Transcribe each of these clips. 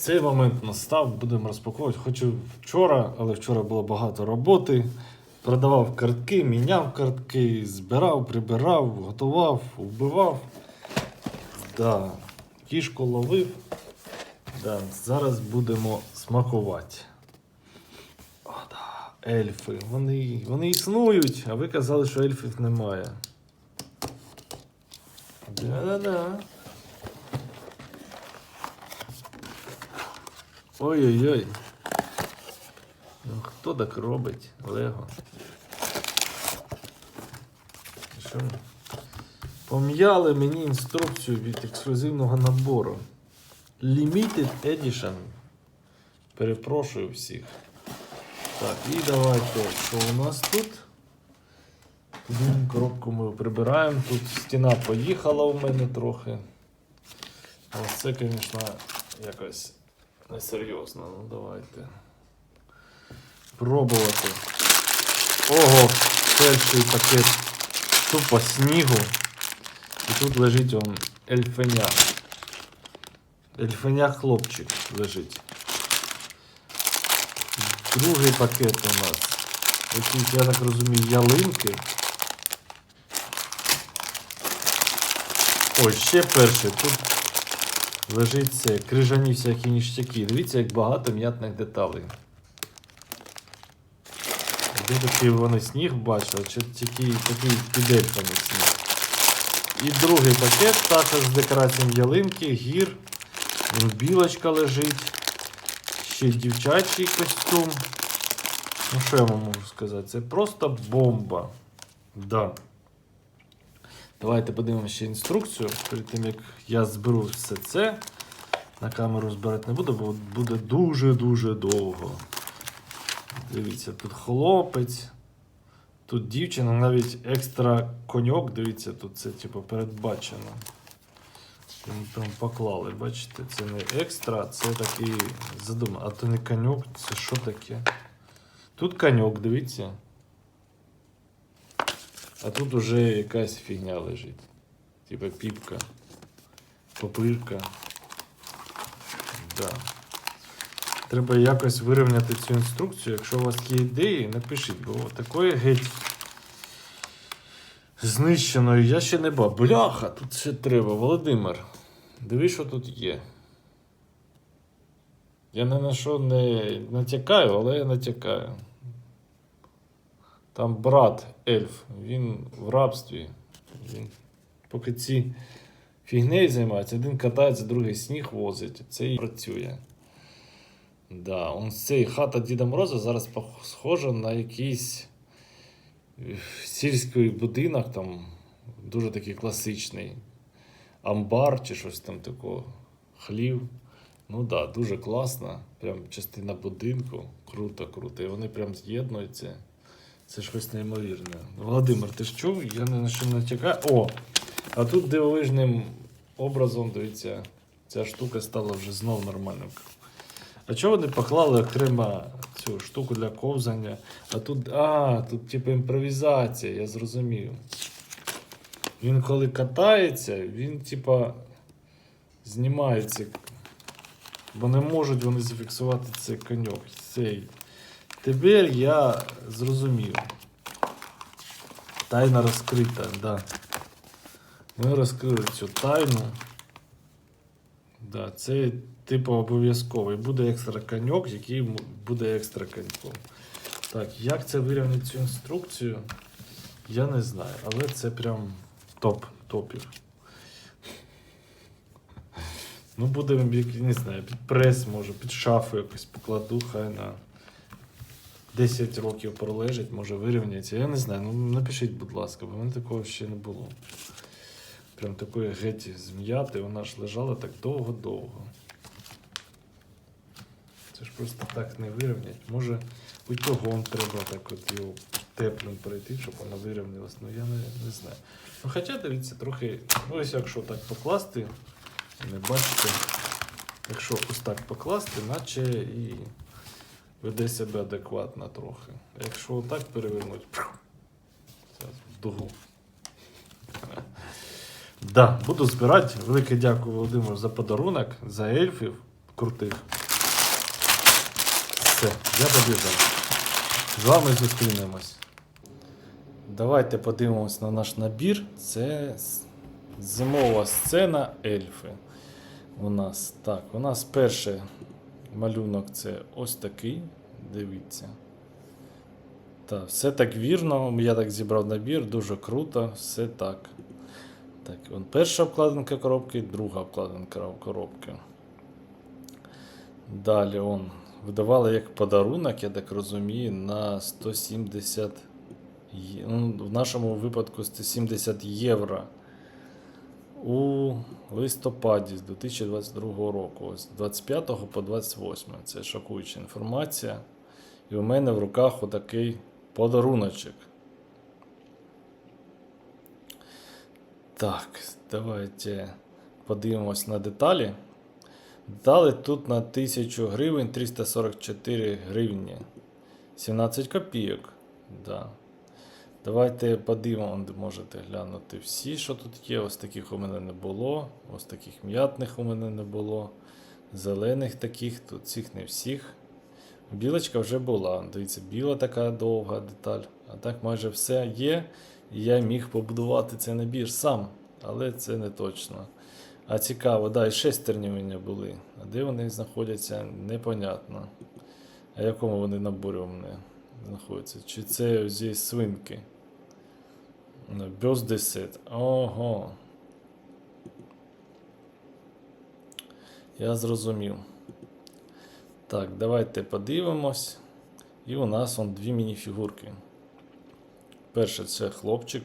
Цей момент настав, будемо розпаковувати. Хочу вчора, але вчора було багато роботи. Продавав картки, міняв картки, збирав, прибирав, готував, вбивав. Да. Кішку ловив. Да. Зараз будемо смакувати. О, да. Ельфи. Вони, вони існують, а ви казали, що ельфів немає. Да-да-да. Ой-ой-ой. Ну, хто так робить? Лего. Що? Пом'яли мені інструкцію від ексклюзивного набору. Limited Edition. Перепрошую всіх. Так, і давайте, що у нас тут? Коробку ми прибираємо. Тут стіна поїхала у мене трохи. Ось це, звісно, якось несерйозно. Ну давайте. Пробувати. Ого, перший пакет тупо снігу. І тут лежить он ельфеня. Ельфеня хлопчик лежить. Другий пакет у нас. Якісь, я так розумію, ялинки. Ой, ще перший. Тут лежить крижані всякі ніштяки. Дивіться, як багато м'ятних деталей. Де такий вони сніг бачили, чи такий під ельфами сніг. І другий пакет також з декораціями ялинки, гір. Білочка лежить. Ще дівчачий костюм. Ну, що я вам можу сказати? Це просто бомба. Да. Давайте подивимося ще інструкцію. Перед тим як я зберу все це. На камеру збирати не буду, бо буде дуже-дуже довго. Дивіться, тут хлопець, тут дівчина, навіть екстра коньок, дивіться, тут це типу передбачено. Там, поклали, бачите, це не екстра, це такий задум. А то не коньок, це що таке? Тут коньок, дивіться. А тут уже якась фігня лежить. Типа піпка, попирка. Да. Треба якось вирівняти цю інструкцію. Якщо у вас є ідеї, напишіть, бо такої геть знищеної я ще не бачив. Бляха, тут ще треба. Володимир, диви, що тут є. Я не на що не натякаю, але я натякаю. Там брат ельф, він в рабстві. Він, поки ці фігнею займається, один катається, другий сніг возить, цей працює. Да, он цієї хата Діда Мороза зараз схожа на якийсь е, сільський будинок, там дуже такий класичний. Амбар чи щось там такого. Хлів. Ну да, дуже класно. Прям частина будинку. Круто, круто. І вони прям з'єднуються. Це щось неймовірне. Володимир, ти ж чув? Я не на що натякаю. О! А тут дивовижним образом, дивіться, ця штука стала вже знов нормальною. А чого вони поклали окремо цю штуку для ковзання? А тут. А, тут типу імпровізація, я зрозумів. Він коли катається, він типа знімається. Бо не можуть вони зафіксувати цей коньок. Цей. Тепер я зрозумів. Тайна розкрита, да. Ми розкрили цю тайну. Да, це типу обов'язковий. Буде екстра коньок, який буде екстра коньком. Так, як це вирівняти цю інструкцію, я не знаю, але це прям топ топів. Ну, будемо, не знаю, під прес, може, під шафу якось покладу, хай на 10 років пролежить, може вирівняється. Я не знаю. Ну напишіть, будь ласка, бо в мене такого ще не було. Прям такої геті зм'яти, вона ж лежала так довго-довго. Це ж просто так не вирівнять. Може, утюгом треба так от його теплим перейти, щоб вона вирівнялась. Ну я не, не знаю. Ну хоча дивіться, трохи, ну ось якщо так покласти, не бачите, якщо ось так покласти, наче і веде себе адекватно трохи. Якщо отак перевернути, це в дугу. Да, буду збирати. Велике дякую Володимиру за подарунок, за ельфів. крутих. Все, я побіжав. З вами зустрінемось. Давайте подивимось на наш набір. Це зимова сцена ельфи. У нас так, у нас перший малюнок це ось такий. Дивіться. Так, все так вірно. Я так зібрав набір, дуже круто, все так. Так, он перша обкладинка коробки, друга обкладинка коробки. Далі он видавали як подарунок, я так розумію, на 170 є- ну, в нашому випадку 170 євро у листопаді з 2022 року. З 25 по 28. Це шокуюча інформація. І у мене в руках отакий подаруночок. Так, давайте подивимось на деталі. Деталі тут на 1000 гривень 344 гривні. 17 копійок. Да. Давайте подивимо, можете глянути всі, що тут є. Ось таких у мене не було. Ось таких м'ятних у мене не було. Зелених таких, тут цих не всіх. Білочка вже була. Дивіться, біла така довга деталь. А так майже все є. І я міг побудувати цей набір сам, але це не точно. А цікаво, да, і шестерні у мене були. А де вони знаходяться, непонятно. А якому вони наборі у мене знаходяться? Чи це зі свинки? Ну, Birthday. Ого. Я зрозумів. Так, давайте подивимось. І у нас вон дві мініфігурки. Перше це хлопчик.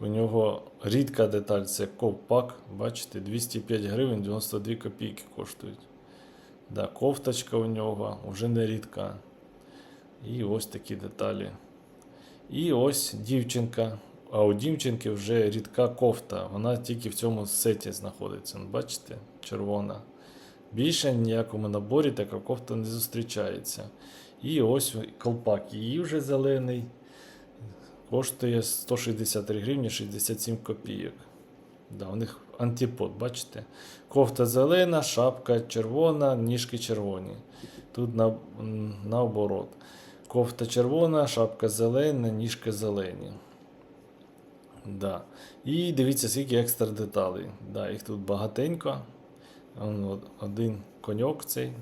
У нього рідка деталь це ковпак. Бачите, 205 гривень 92 копійки коштують. Да, кофточка у нього вже не рідка. І ось такі деталі. І ось дівчинка. А у дівчинки вже рідка кофта. Вона тільки в цьому сеті знаходиться. Бачите, червона. Більше ніякому наборі така кофта не зустрічається. І ось колпак її вже зелений. Коштує 163 гривні 67 копійок. Да, у них антипод, бачите? Кофта зелена, шапка червона, ніжки червоні. Тут на, наоборот. Кофта червона, шапка зелена, ніжки зелені. Да. І дивіться, скільки екстра деталей. Да, їх тут багатенько. Один коньок цей.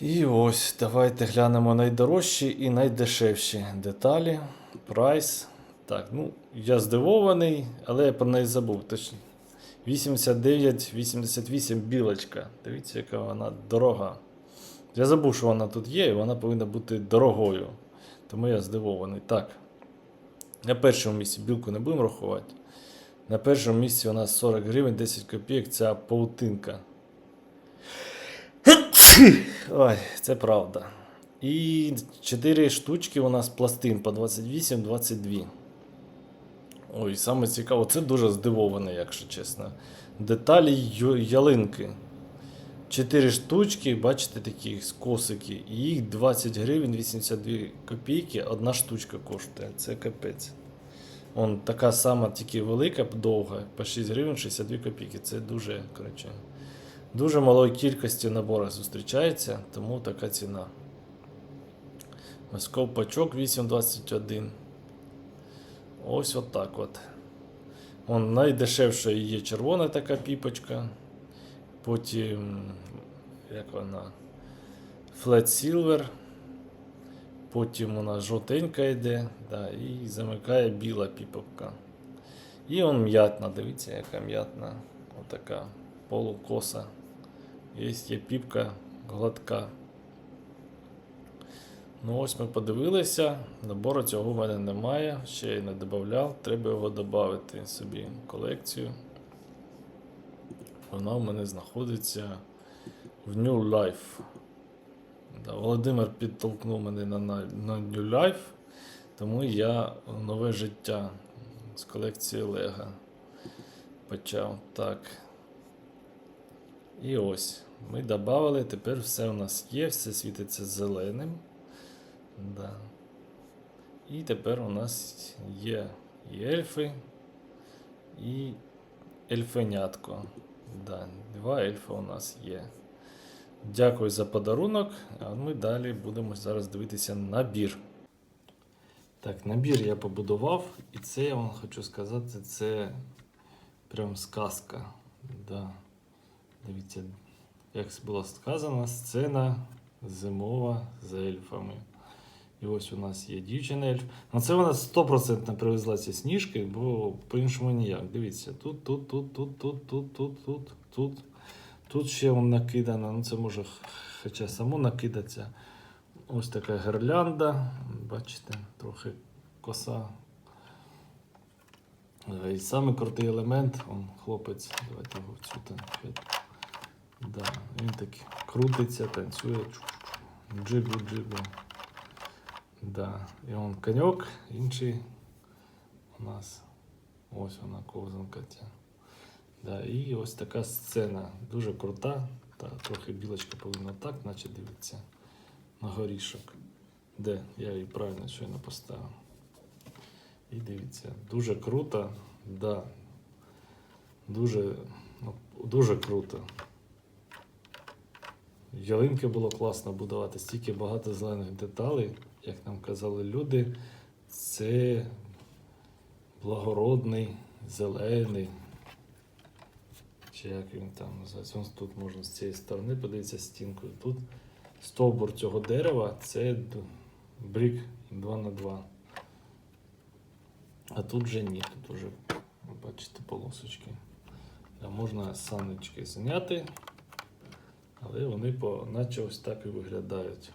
І ось, давайте глянемо найдорожчі і найдешевші деталі. Прайс. Так, ну, я здивований, але я про неї забув. Точно. 89-88 білочка. Дивіться, яка вона дорога. Я забув, що вона тут є, і вона повинна бути дорогою. Тому я здивований. Так. На першому місці білку не будемо рахувати. На першому місці у нас 40 гривень, 10 копійок ця паутинка. Ой, це правда. І 4 штучки у нас пластин по 28-22. Ой, саме цікаво, це дуже здивоване, якщо чесно. Деталі ялинки. 4 штучки, бачите, такі косики. І їх 20 гривень 82 копійки, одна штучка коштує. Це капець. Он така сама, тільки велика, довга, по 6 гривень 62 копійки. Це дуже, коротше, дуже малої кількості наборах зустрічається, тому така ціна. Ось ковпачок 8,21. Ось отак от. Он найдешевша є червона така піпочка. Потім, як вона? Flat Silver. Потім нас жовтенька йде, да, і замикає біла піповка. І он м'ятна, дивіться, яка м'ятна. Отака полукоса. Є, є піпка гладка. Ну ось ми подивилися. Набору цього в мене немає. Ще я не додавав. Треба його додати собі в колекцію. Вона в мене знаходиться в New Life. Да, Володимир підтолкнув мене на, на, New Life, тому я нове життя з колекції Лего почав. Так. І ось. Ми додали, тепер все у нас є, все світиться зеленим. Да. І тепер у нас є і ельфи, і ельфенятко. Да, два ельфа у нас є. Дякую за подарунок. А ми далі будемо зараз дивитися набір. Так, набір я побудував, і це я вам хочу сказати, це прям сказка. Да. Дивіться, як було сказано, сцена зимова з ельфами. І ось у нас є дівчина ельф. Ну це вона 100% привезла ці сніжки, бо по-іншому ніяк. Дивіться, тут, тут, тут, тут, тут, тут, тут, тут, тут. Тут ще он накидано, ну це може хоча само накидаться. Ось така гірлянда. Бачите, трохи коса. Е, І самий крутий елемент, он хлопець, давайте його цю. Да, він такий крутиться, танцює. Джигу. Да. І он коньок, інший у нас. Ось вона ковзанка. Да, і ось така сцена. Дуже крута. Та, трохи білочка повинна так, наче дивиться на горішок. Де? Я її правильно щойно поставив. І дивіться, дуже круто. Да. Дуже, ну, дуже круто. Ялинки було класно будувати, стільки багато зелених деталей, як нам казали люди, це благородний, зелений. Чи як він там називається? Тут можна з цієї сторони подивитися стінкою. Тут стовбур цього дерева це брік 2 на 2 А тут вже ні, тут вже бачите полосочки. Да, можна саночки зняти, але вони наче ось так і виглядають.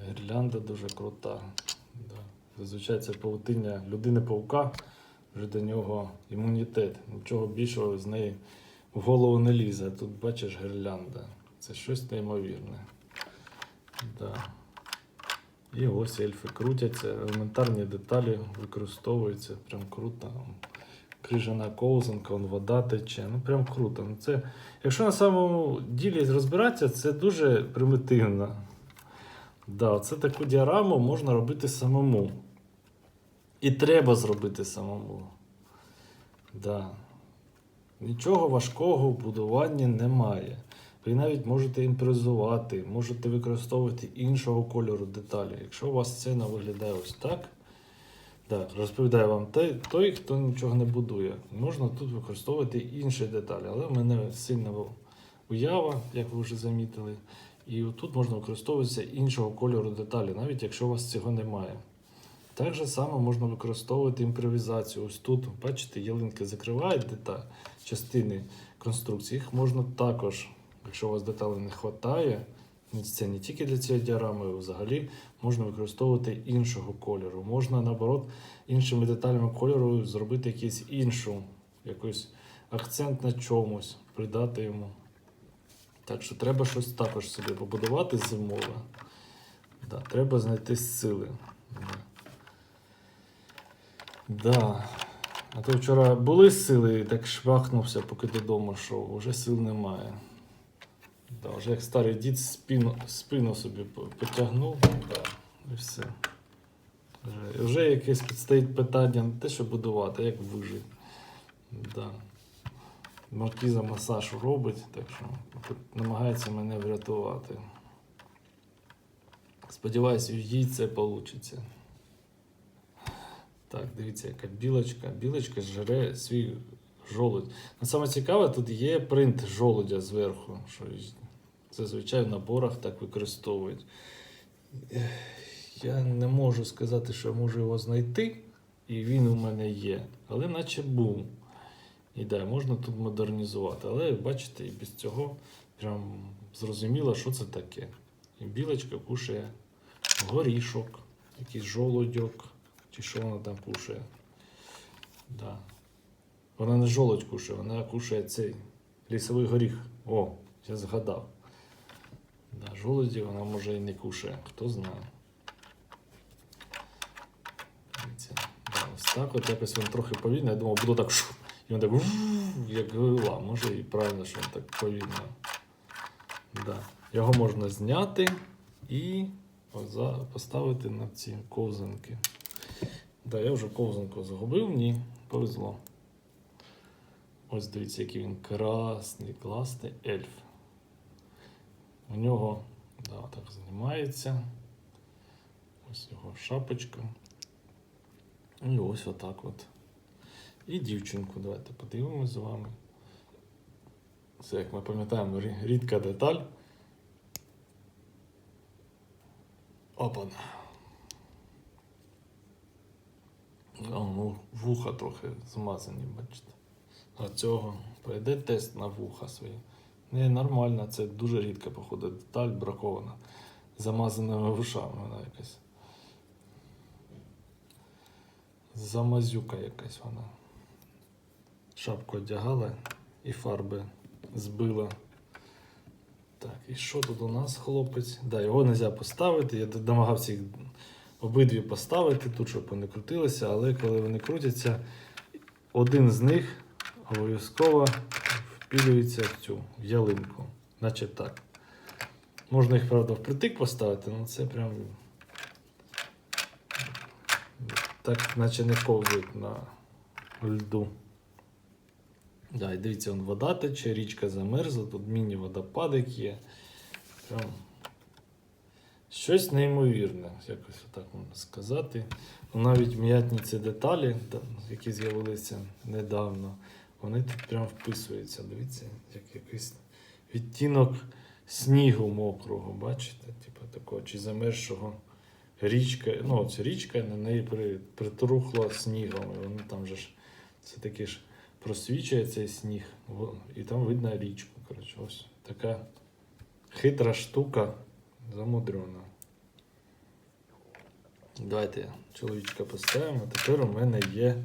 Да, гірлянда дуже крута. Да. Зазвичай це павутиння людини-паука, вже до нього імунітет. Нічого більшого з неї в голову не лізе. Тут бачиш гірлянда. Це щось неймовірне. Да. І ось ельфи крутяться, елементарні деталі використовуються, прям круто. Крижана ковзанка, вон вода тече. Ну прям круто. Ну, це, якщо на самому ділі розбиратися, це дуже примітивно. Да, це таку діараму можна робити самому. І треба зробити самому. Да. Нічого важкого в будуванні немає. Ви навіть можете імпровізувати, можете використовувати іншого кольору деталі. Якщо у вас сцена виглядає ось так, да, розповідаю вам той, той, хто нічого не будує. Можна тут використовувати інші деталі, але в мене сильна уява, як ви вже замітили. І тут можна використовуватися іншого кольору деталі, навіть якщо у вас цього немає. Так же само можна використовувати імпровізацію. Ось тут, бачите, ялинки закривають деталі, частини конструкції. Їх можна також, якщо у вас деталей не вистачає, це не тільки для цієї діарами, взагалі можна використовувати іншого кольору. Можна, наоборот, іншими деталями кольору зробити якийсь іншу, якийсь акцент на чомусь, придати йому. Так що треба щось також собі побудувати зимове. Да, треба знайти сили. Да. Да. А то вчора були сили, так швахнувся, поки додому йшов, вже сил немає. Да, вже як старий дід спину, спину собі потягнув, да, і все. Вже, вже якесь стоїть питання не те, що будувати, а як вижити. Да. Маркіза масаж робить, так що намагається мене врятувати. Сподіваюсь, їй це вийде. Так, дивіться, яка білочка. Білочка жре свій жолудь. Ну, саме цікаве, тут є принт жолудя зверху, що зазвичай в наборах так використовують. Я не можу сказати, що я можу його знайти, і він у мене є, але наче був. І да, можна тут модернізувати. Але бачите, і без цього прям зрозуміло, що це таке. І білочка кушає горішок, якийсь жолудьок, чи що вона там кушає. Да. Вона не жолудь кушає, вона кушає цей лісовий горіх. О, я згадав. Да, жолуді вона може і не кушає, хто знає. Ось так от якось він трохи повільно. Я думав, буду так. І він так як грила. Може і правильно, що він так повільно. Да. Його можна зняти і поставити на ці ковзанки. Да, я вже ковзанку загубив, ні, повезло. Ось дивіться, який він красний, класний ельф. У нього да, так знімається. Ось його шапочка. І ось отак от. І дівчинку давайте подивимось з вами. Це, як ми пам'ятаємо, рідка деталь. Опана. Ну, вуха трохи змазані, бачите. А цього пройде тест на вуха свої. Не нормально, це дуже рідка, походу, деталь бракована. Замазаними вушами вона якась. Замазюка якась вона. Шапку одягала і фарби збила. Так, і що тут у нас, хлопець? Да, його не можна поставити. Я намагався їх обидві поставити тут, щоб вони крутилися, але коли вони крутяться, один з них обов'язково впілюється в цю в ялинку. Наче так. Можна їх, правда, впритик поставити, але це прям так, наче не ковзають на льду. Да, і дивіться, он вода тече, річка замерзла, тут міні-водопадик є. Прям щось неймовірне, якось так можна сказати. Навіть м'ятні ці деталі, які з'явилися недавно, вони тут прям вписуються. Дивіться, як якийсь відтінок снігу мокрого, бачите? Типу такого чи замерзшого річка. Ну, це річка, на неї притрухла снігом. І воно там же ж це таки ж просвічує цей сніг, і там видно річку. Коротше, ось така хитра штука замудрена. Давайте чоловічка поставимо. Тепер у мене є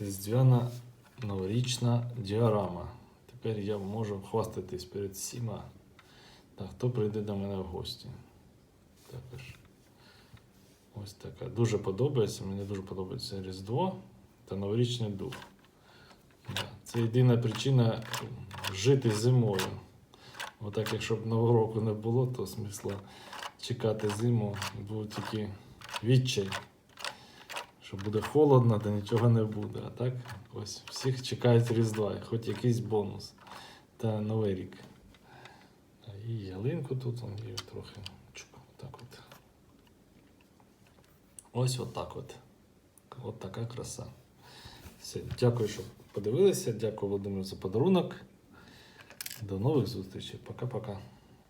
різдвяна новорічна діорама. Тепер я можу хвастатись перед всіма. Так, хто прийде до мене в гості? Також. Ось така. Дуже подобається. Мені дуже подобається Різдво та новорічний дух. Це єдина причина жити зимою. Отак, якщо б нового року не було, то смисла чекати зиму був тільки відчай. Що буде холодно, то нічого не буде. А так, ось всіх чекають Різдва, хоч якийсь бонус та Новий рік. І ялинку тут он є трохи. Так от. Ось отак от. От така краса. Все, дякую, що подивилися. Дякую, Володимир, за подарунок. До нових зустрічей. Пока-пока.